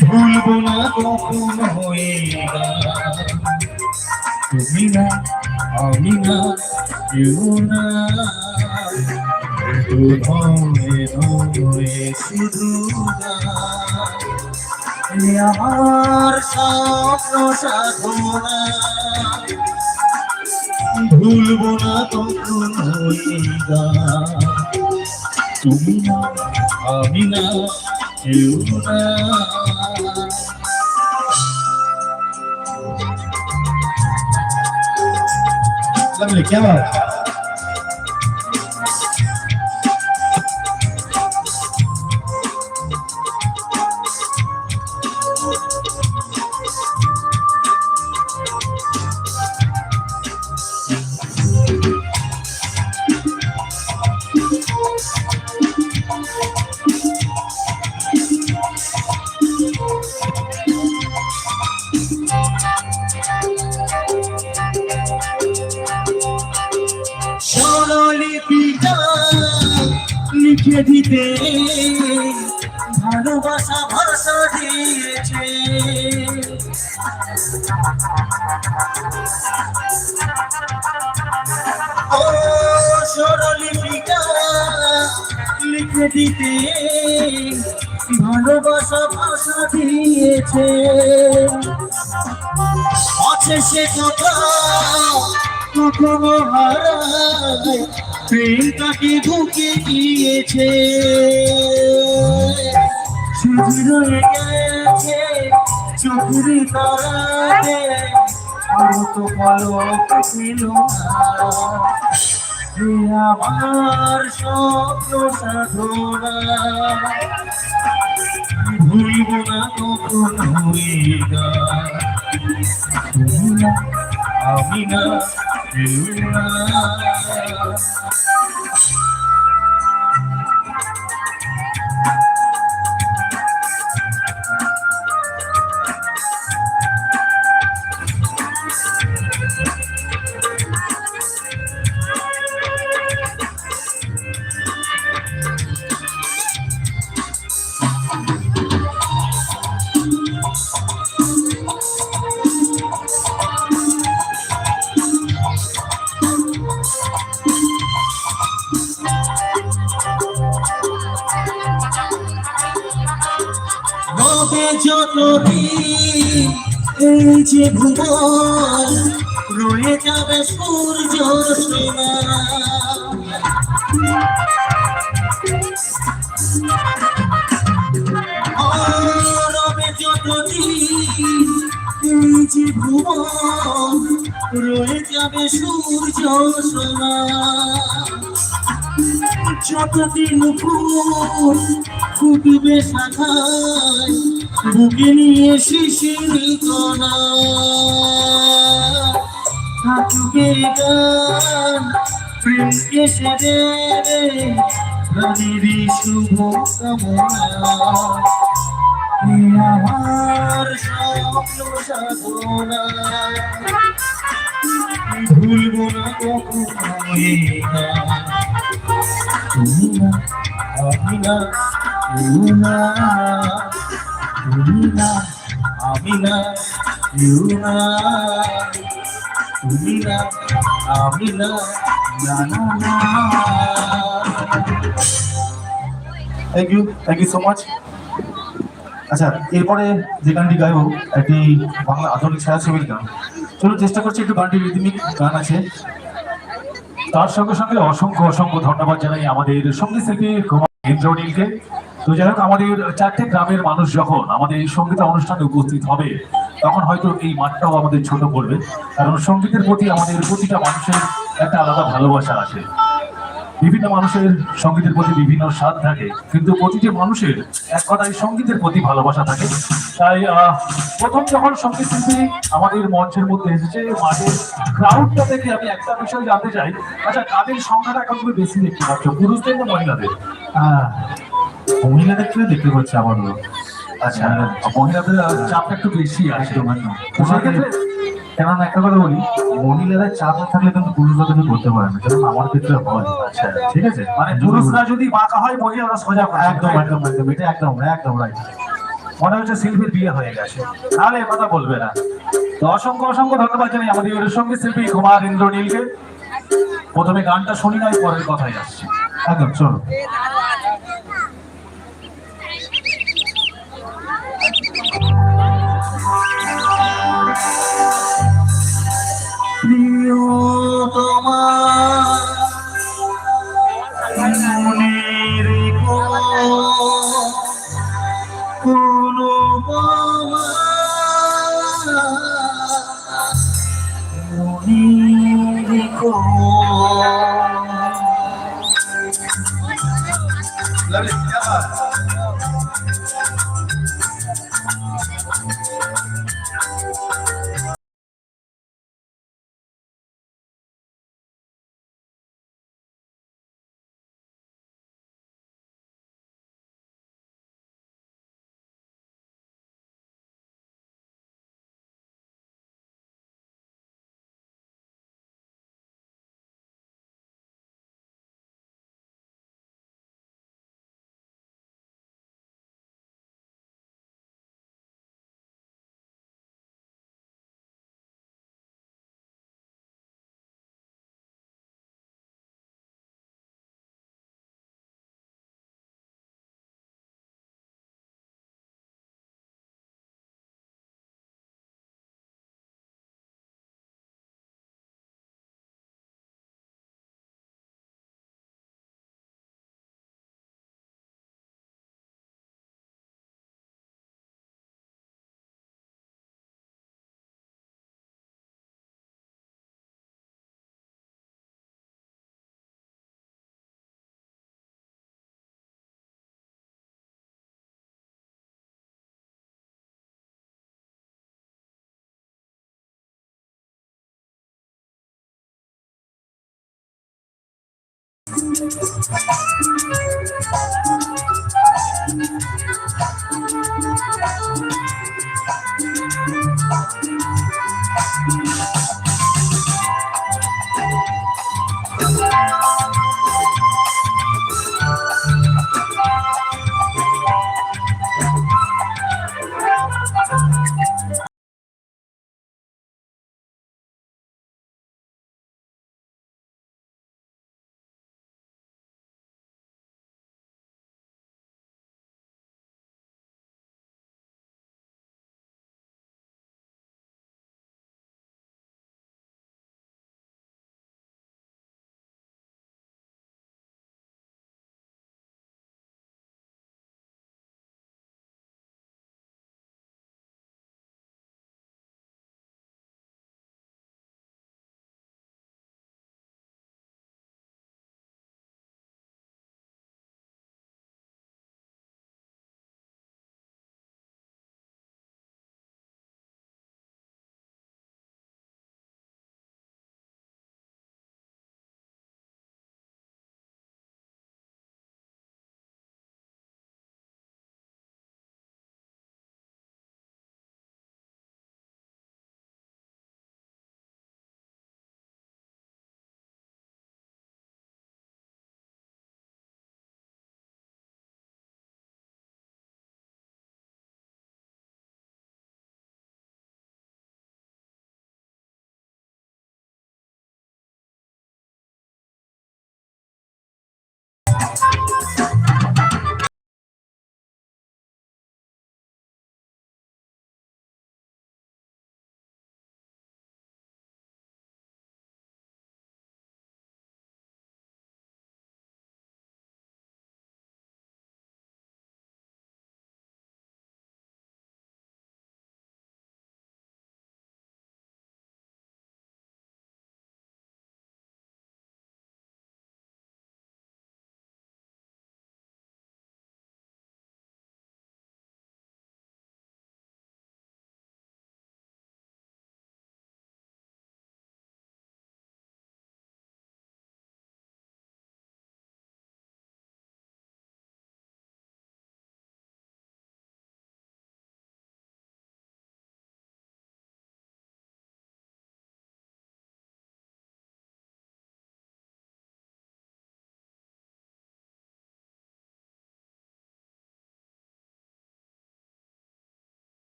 ভুলবো না কখনো গান। তুমি না, আমি না, কেউ না শুধু আমার ভুলবো না কখনো এই গান। তুমি না আমি না কেউ না দিতে ভালোবাসা ভাষা দিয়েছে। ও স্বরলিপিটা লিখে দিতে ভালোবাসা ভাষা দিয়েছে। আছে সে কথা কখনো হারায় প্রেমটাকে ঢুকে গিয়েছে শুধু রয়ে গেছে চোখের তারাতে আর তো পলক ছিল না আমার স্বপ্ন সাধনা ভুলব না কখনো। তুমি না, আমি না কেউ না যে ভুবন রয়ে যাবে সূর্য সোনা। যতদিন ফুল ফুটবে শাখায় বুকে নিয়ে শিশির কণা থাকবে গান প্রেমকে সেরে প্রাণীর শুভ কামনা স্বপ্ন সাধনা ভুলবো না কখনো এই তুমি না তুমি আমি না তুমি না আমি না না না। না thank you thank you so much আচ্ছা এরপরে যে গানটি গাইব, একটি বাংলা আধুনিক ছায়াছবির গান। চলুন চেষ্টা করছি একটু গানটি রিদমিক গান আছে। তার সঙ্গে সঙ্গে অসংখ্য অসংখ্য ধন্যবাদ জানাই আমাদের সংগীত শিল্পী কুমার ইন্দ্রনীলকে তো যাই হোক, আমাদের চারটে গ্রামের মানুষ যখন আমাদের এই সংগীত অনুষ্ঠানে উপস্থিত হবে তখন হয়তো এই মাঠটাও আমাদের ছোট পড়বে কারণ সঙ্গীতের প্রতি আমাদের প্রতিটা মানুষের একটা আলাদা ভালোবাসা আছে। বিভিন্ন মানুষের সঙ্গীতের প্রতি বিভিন্ন স্বাদ থাকে, কিন্তু প্রতিটি মানুষের এক কথায় সঙ্গীতের প্রতি ভালোবাসা থাকে। তাই প্রথম যখন সংগীত শিল্পী আমাদের মঞ্চের মধ্যে এসেছে, মাঠের ক্রাউডটা দেখে আমি একটা বিষয় জানতে চাই। আচ্ছা কাদের সংখ্যাটা এখন তুমি বেশি দেখতে পাচ্ছ? পুরুষদের না মহিলাদের? মহিলাদের দেখতে পাচ্ছি আবারও আচ্ছা মহিলাদের আহ, চাপটা একটু বেশি তো সেক্ষেত্রে কেননা একটা কথা বলি মহিলারা চাপ না থাকলে কিন্তু পুরুষরা কিছু করতে পারে না। যেমন আমার ক্ষেত্রে হয়। আচ্ছা ঠিক আছে? মানে পুরুষরা যদি বাঁকা হয় মহিলারা সোজা। একদম একদম একদম। এটা একদম একদম রাইট মনে হচ্ছে শিল্পীর বিয়ে হয়ে গেছে। তাহলে কথা বলবে না। তো অসংখ্য অসংখ্য ধন্যবাদ জানাই আমাদের এর সঙ্গে শিল্পী কুমার ইন্দ্রনীলকে। প্রথমে গানটা শুনি নাই পরের কথাই আসছে। একদম চলো। তোমার।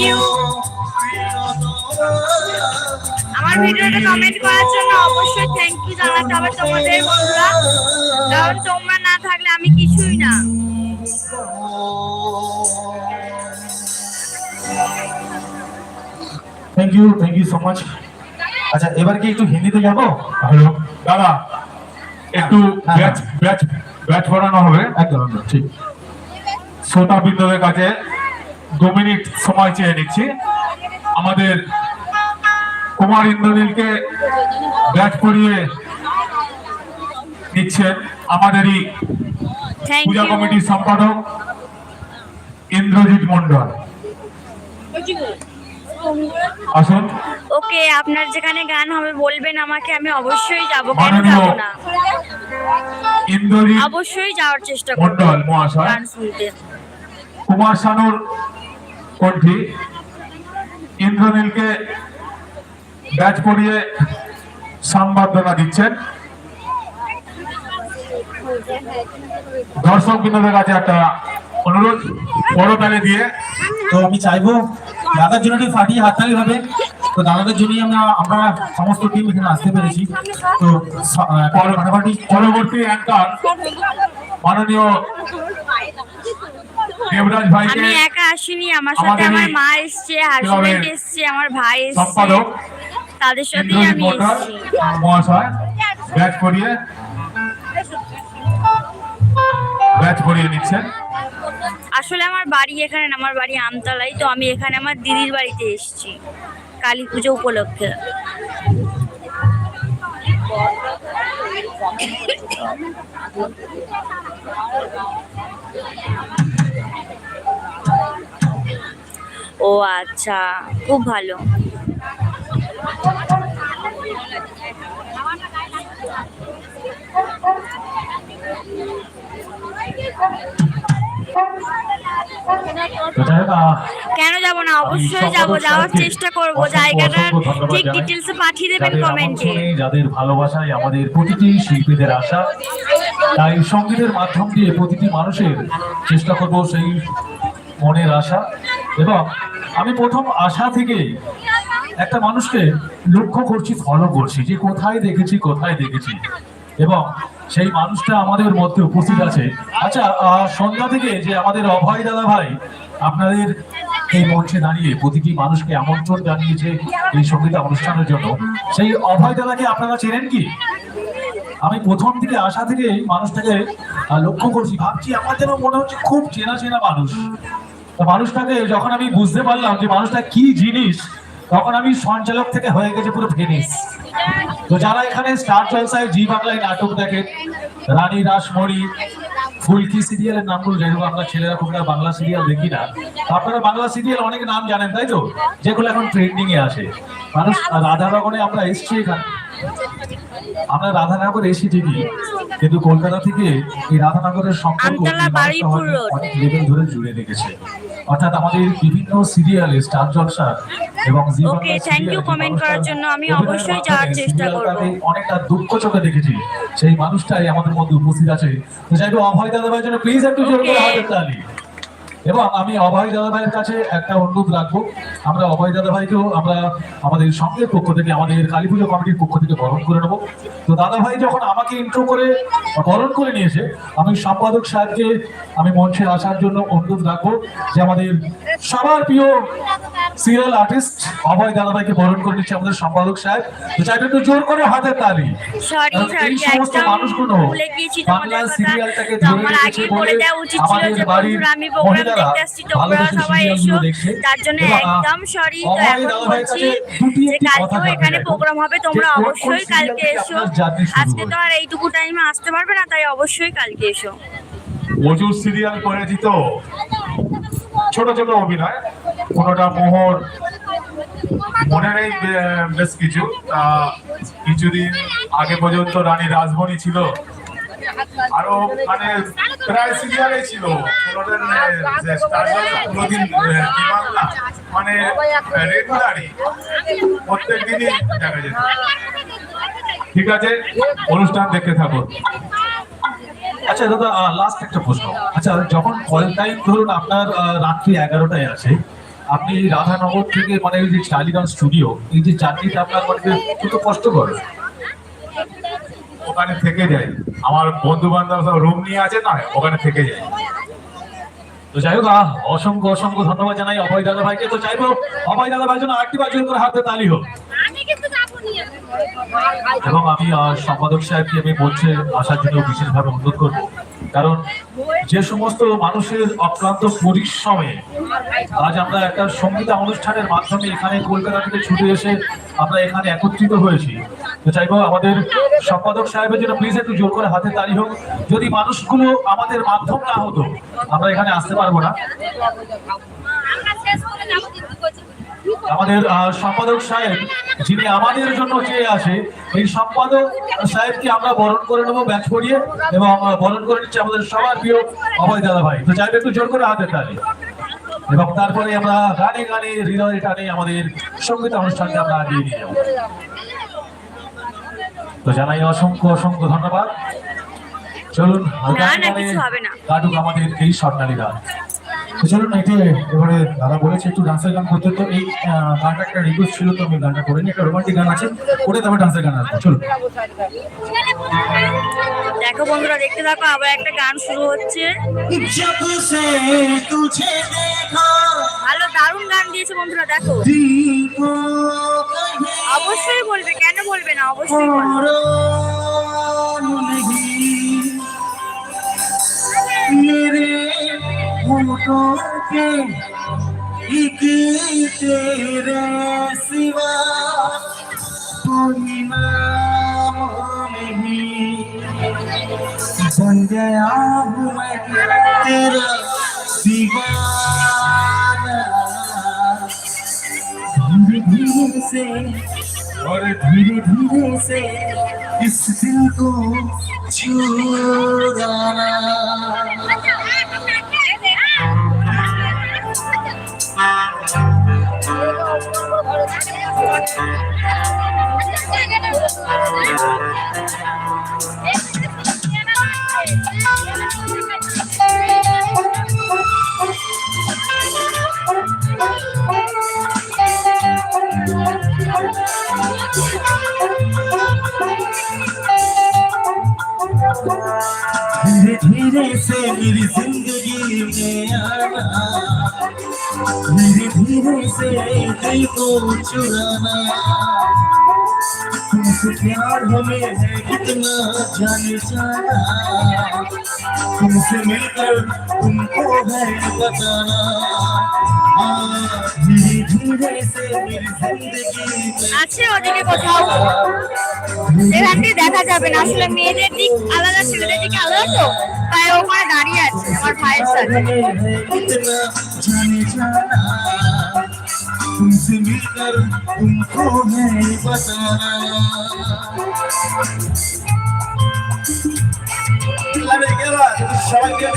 ইউ আমার ভিডিওতে কমেন্ট করার জন্য অবশ্যই থ্যাংক ইউ জানাতে হবে তোমাদের বন্ধুরা। কারণ তোমরা না থাকলে আমি কিছুই না। Thank you thank you so much আচ্ছা এবার কি একটু হিন্দিতে যাব হ্যালো। দাদা একটু হ্যাঁ, ব্যাচ ব্যাচ ব্যাচ করানো হবে। একদম একদম ঠিক। শ্রোতা বিন্দুদের কাছে দু মিনিট সময় চেয়ে নিচ্ছি। আমাদের কুমার ইন্দ্রনীলকে ব্যাচ করিয়ে নিচ্ছেন আমাদেরই পূজা কমিটির সম্পাদক ইন্দ্রজিৎ মন্ডল আসুন। ওকে আপনার যেখানে গান হবে বলবেন আমাকে আমি অবশ্যই যাব কেন যাব না? ইন্দ্রজিৎ অবশ্যই যাওয়ার চেষ্টা করব মন্ডল মহাশয়। গান শুনতে। কুমার শানুর কণ্ঠী ইন্দ্রনীলকে ব্যাচ করিয়ে সংবর্ধনা দিচ্ছেন। দর্শক বিনোদের কাছে একটা অনুরোধ বড় তালে দিয়ে। তো আমি চাইব দাদার জন্য একটু ফাটিয়ে হাততালি হবে। তো দাদাদের জন্যই আমরা আমরা সমস্ত টিম এখানে আসতে পেরেছি। তো পরবর্তী অ্যাঙ্কার মাননীয় আমি একা আসিনি আমার সাথে আমার মা এসছে হাজবেন্ড এসছে আমার ভাই এসছে। তাদের সাথেই আমি এসেছি। মহাশয় ব্যাচ করিয়ে ব্যাচ করিয়ে নিচ্ছেন। আসলে আমার বাড়ি এখানে আমার বাড়ি আমতলায় তো আমি এখানে আমার দিদির বাড়িতে এসেছি কালী পুজো উপলক্ষে। ও আচ্ছা খুব ভালো। কেন যাব না? অবশ্যই যাব যাওয়ার চেষ্টা করব। অসংখ্য জায়গাটা ঠিক। ডিটেলসে পাঠিয়ে দেবেন কমেন্টে যাদের ভালোবাসায় আমাদের প্রতিটি শিল্পীদের আশা তাই সঙ্গীতের মাধ্যম দিয়ে প্রতিটি মানুষের চেষ্টা করব সেই মনের আশা। এবং আমি প্রথম আশা থেকে একটা মানুষকে লক্ষ্য করছি ফলো করছি যে কোথায় দেখেছি কোথায় দেখেছি। এবং সেই মানুষটা আমাদের মধ্যে উপস্থিত আছে। আচ্ছা সন্ধ্যা থেকে যে আমাদের অভয় দাদা ভাই, আপনাদের এই মঞ্চে দাঁড়িয়ে প্রতিটি মানুষকে আমন্ত্রণ জানিয়েছে এই সংগীত অনুষ্ঠানের জন্য। সেই অভয় দাদাকে আপনারা চেনেন কি? আমি প্রথম থেকে আসা থেকে মানুষটাকে লক্ষ্য করছি। ভাবছি আমার যেন মনে হচ্ছে খুব চেনা চেনা মানুষ। তো মানুষটাকে যখন আমি বুঝতে পারলাম যে মানুষটা কি জিনিস, তখন আমি সঞ্চালক থেকে হয়ে গেছে পুরো ফেনিস তো যারা এখানে স্টার জলসায় জি বাংলায় নাটক দেখেন রানী রাসমণি, ফুলকি সিরিয়ালের নামগুলো যাই হোক আমরা ছেলেরা খুব একটা বাংলা সিরিয়াল দেখি না, আপনারা বাংলা সিরিয়াল অনেক নাম জানেন, তাই তো? যেগুলো এখন ট্রেন্ডিং এ আসে মানুষ রাধানগরে আমরা এসছি এখানে। আমরা রাধানগর এসি ঠিকই কিন্তু কলকাতা থেকে এই রাধানগরের সম্পর্ক। অনেক লেভেল ধরে জুড়ে রেখেছে অর্থাৎ আমাদের বিভিন্ন সিরিয়ালে স্টার জলসা এবং করার জন্য আমি অবশ্যই যাওয়ার চেষ্টা করব। অনেকটা দুঃখ চোখে দেখেছি সেই মানুষটাই আমাদের মধ্যে উপস্থিত আছে তো চাইব অভয় দাদা ভাইয়ের জন্য প্লিজ একটু জোর করে Okay. তালি এবং আমি অভয় দাদা ভাইয়ের কাছে একটা অনুরোধ রাখব। আমরা অভয় দাদা ভাইকেও আমরা আমাদের সঙ্গের পক্ষ থেকে, আমাদের কালী পুজো কমিটির পক্ষ থেকে বরণ করে নেব। তো দাদা ভাই যখন আমাকে ইন্ট্রো করে বরণ করে নিয়েছে, আমি সম্পাদক সাহেবকে আমি মঞ্চে আসার জন্য অনুরোধ রাখব যে আমাদের সবার প্রিয় সিরিয়াল আর্টিস্ট অভয় দাদাভাইকে বরণ করে নিচ্ছে আমাদের সম্পাদক সাহেব। তো চাইবে একটু জোর করে হাতের তালি। এই সমস্ত মানুষগুলো বাংলা সিরিয়ালটাকে ধরে রেখেছে বলে আমাদের বাড়ির মহিলারা ভালোবেসে সিরিয়ালগুলো দেখছে। তার জন্য একদম সরি তো এখন বলছি যে কালকেও এখানে প্রোগ্রাম হবে তোমরা অবশ্যই কালকে এসো। আজকে তো আর এইটুকু টাইমে আসতে পারবে না তাই অবশ্যই কালকে এসো। সিরিয়াল ছোট ছোট অভিনয়। কোনোটা মোহর? মনে নেই বেশ কিছু কিছুদিন আগে পর্যন্ত রানী রাজমণি ছিল। আরও মানে প্রায় সিরিয়ালে ছিল। মানে রেগুলারই প্রত্যেক দিনই দেখা যেত। ঠিক আছে? অনুষ্ঠান দেখতে থাকুন। আচ্ছা দাদা লাস্ট একটা প্রশ্ন। আচ্ছা যখন কল টাইম ধরুন আপনার রাত্রি এগারোটায় আছে আপনি এই রাধানগর থেকে মানে এই যে টালিগঞ্জ স্টুডিও এই যে জার্নিটা আপনার মানে কত কষ্টকর? ওখানে থেকে যাই আমার বন্ধু বান্ধব সব রুম নিয়ে আছে না ওখানে থেকে যাই তো যাই হোক অসংখ্য অসংখ্য ধন্যবাদ জানাই অভয় দাদা ভাইকে। তো চাইব অভয় দাদা ভাইয়ের জন্য আরেকটি বার জোর করে হাতে তালি হোক। এবং আমি সম্পাদক সাহেবকে আমি মঞ্চে আসার জন্য বিশেষভাবে অনুরোধ করব। কারণ যে সমস্ত মানুষের অক্লান্ত পরিশ্রমে আজ আমরা একটা সঙ্গীতা অনুষ্ঠানের মাধ্যমে এখানে কলকাতা থেকে ছুটে এসে আমরা এখানে একত্রিত হয়েছি। তো চাইব আমাদের সম্পাদক সাহেবের জন্য প্লিজ একটু জোর করে হাতে তালি হোক। যদি মানুষগুলো আমাদের মাধ্যম না হতো, আমরা এখানে আসতে পারব না আমরা শেষ করে যাব কিন্তু কোচিং আমাদের সম্পাদক সাহেব যিনি আমাদের জন্য চেয়ে আসে এই সম্পাদক সাহেবকে আমরা বরণ করে নেব ব্যাচ করিয়ে এবং বরণ করে নিচ্ছে আমাদের সবার প্রিয় অভয় দাদা ভাই। তো চাইবে একটু জোর করে হাতে তালি। এবং তারপরে আমরা গানে গানে হৃদয়ে টানে আমাদের সংগীত অনুষ্ঠানকে আমরা আগিয়ে নিয়ে যাব। তো জানাই অসংখ্য অসংখ্য ধন্যবাদ। চলুন। কাটুক আমাদের এই স্বর্ণালী গান। চলুন এটি এবারে দাদা বলেছে একটু ডান্সের গান করতে। তো এই গানটা একটা রিকোয়েস্ট ছিল তো আমি গানটা করিনি। একটা রোমান্টিক গান আছে করে তারপর ডান্সের গান আসবে। চলুন। দেখো বন্ধুরা দেখতে থাকো আবার একটা গান শুরু হচ্ছে। ভালো দারুণ গান দিয়েছে বন্ধুরা দেখো। অবশ্যই বলবে কেন বলবে না? অবশ্যই होठों पे एक तेरे सिवा कोई नाम बन गया हूँ मैं तेरा दीवाना। धीरे धीरे से और धीरे धीरे से इस दिल को चुराना धीरे धीरे से मेरी दिल को चुराना तुमसे प्यार हमें है कितना जाने जाना तुमसे मिलकर तुमको है बताना हाँ, धीरे धीरे से मेरी जिंदगी में আছে ওদিকে কোথাও এখানটি দেখা যাবে না আসলে মেয়েদের দিক আলাদা ছেলেদের দিক আলাদা তো তাই ওখানে দাঁড়িয়ে আছে আমার ভাইয়ের সাথে Lá vem aquela chave que eu.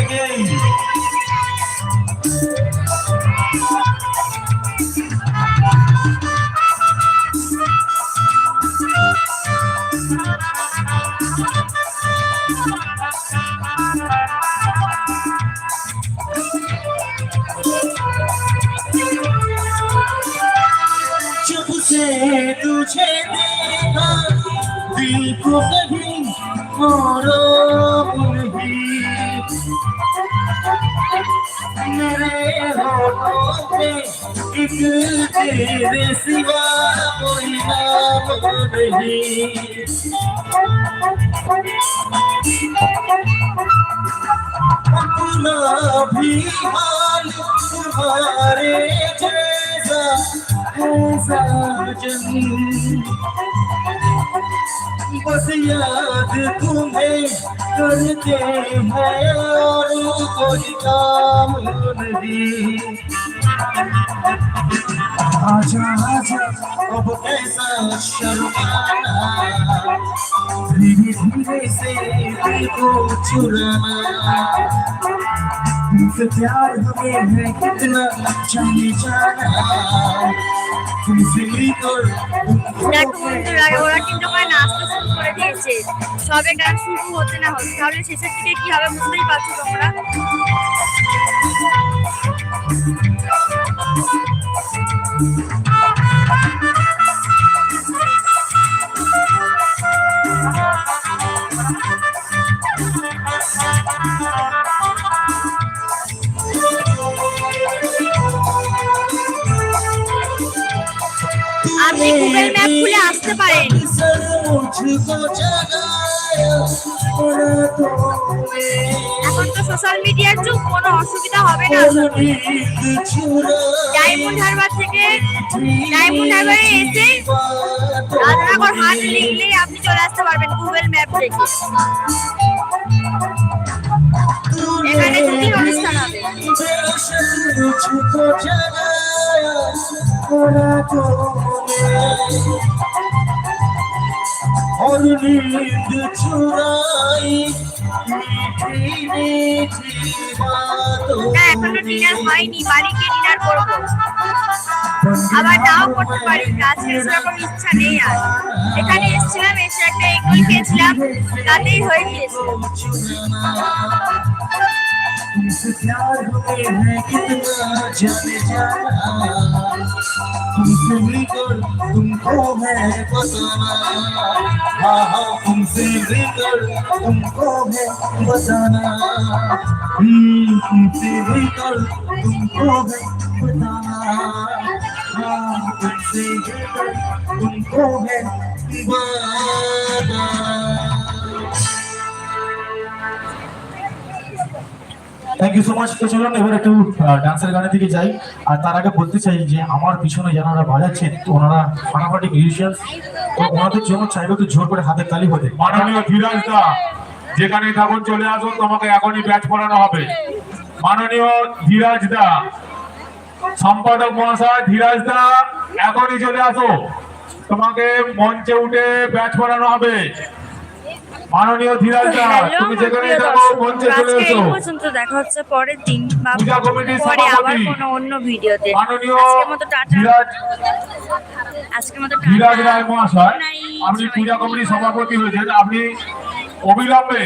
दिल को कहीं और नहीं मेरे होठों पे एक तेरे सिवा कोई नाम नहीं अपना भी हाल तुम्हारे जैसा ऐसा जमीन बस याद तुम्हें करते हैं और कोई काम नहीं आजा आजा अब ऐसा शर्माना धीरे धीरे से दिल को चुराना तुमसे प्यार हमें है कितना जाने जाना तुमसे मिलकर দেখো ওরা কিন্তু ওখানে নাচতে শুরু করে দিয়েছে। সবে গান শুরু হতে না হতে। তাহলে শেষের দিকে কি বুঝতেই পারছ তোমরা? আপনি গুগল ম্যাপ খুলে আসতে পারেন। এখন তো সোশ্যাল মিডিয়ার যুগ, কোনো অসুবিধা হবে না। ডায়মন্ড হারবার থেকে ডায়মন্ড হারবারে এসে রান্নাঘর হাত লিখলেই আপনি চলে আসতে পারবেন গুগল ম্যাপ থেকে। এখানে ছুটির অনুষ্ঠান হবে तेरा सर मुझको जगाया बड़ा तूने और नींद चुराई मीठी मीठी बातों না এখনো ডিনার হয়নি বাড়ি গিয়ে ডিনার করবো আবার নাও করতে পারি আজকে সেরকম ইচ্ছা নেই আর এখানে এসেছিলাম এসে একটা এগুল খেয়েছিলাম তাতেই হয়ে গিয়েছে तुमसे प्यार हुए है कितना जाने जाना तुमसे मिलकर तुमको है बताना हाँ हाँ तुमसे मिलकर तुमको है बताना हम्म, तुमसे मिलकर तुमको है बताना हाँ तुमसे मिलकर तुमको है बताना থ্যাংক ইউ সো মাচ তো চলুন এবার একটু ডান্সের গানের দিকে যাই। আর তার আগে বলতে চাই যে, আমার পিছনে যারা বাজাচ্ছেন তো ওনারা ফাটাফাটি মিউজিশিয়ানস তো ওনাদের জন্য চাইব একটু জোর করে হাতের তালি হতে। মাননীয় ধীরাজ দা, যেখানে থাকুন, চলে আসুন, তোমাকে এখনই ব্যাচ পড়ানো হবে। মাননীয় ধীরাজ দা, সম্পাদক মহাশয় ধীরাজ দা, এখনই চলে আসো। তোমাকে মঞ্চে উঠে ব্যাচ পড়ানো হবে। মাননীয় ধীরাজ দা তুমি যেখানে থাকো মঞ্চে চলে এসো? পর্যন্ত দেখা হচ্ছে পরের দিন বা পরে আবার কোনো অন্য ভিডিওতে। মাননীয় মতো টাটা। আজকের মতো ধীরাজ রায় মহাশয় আপনি। পূজা কমিটির সভাপতি হয়েছেন। আপনি অবিলম্বে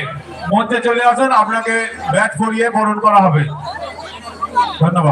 মঞ্চে চলে আসেন আপনাকে ব্যাচ করিয়ে বরণ করা হবে। ধন্যবাদ।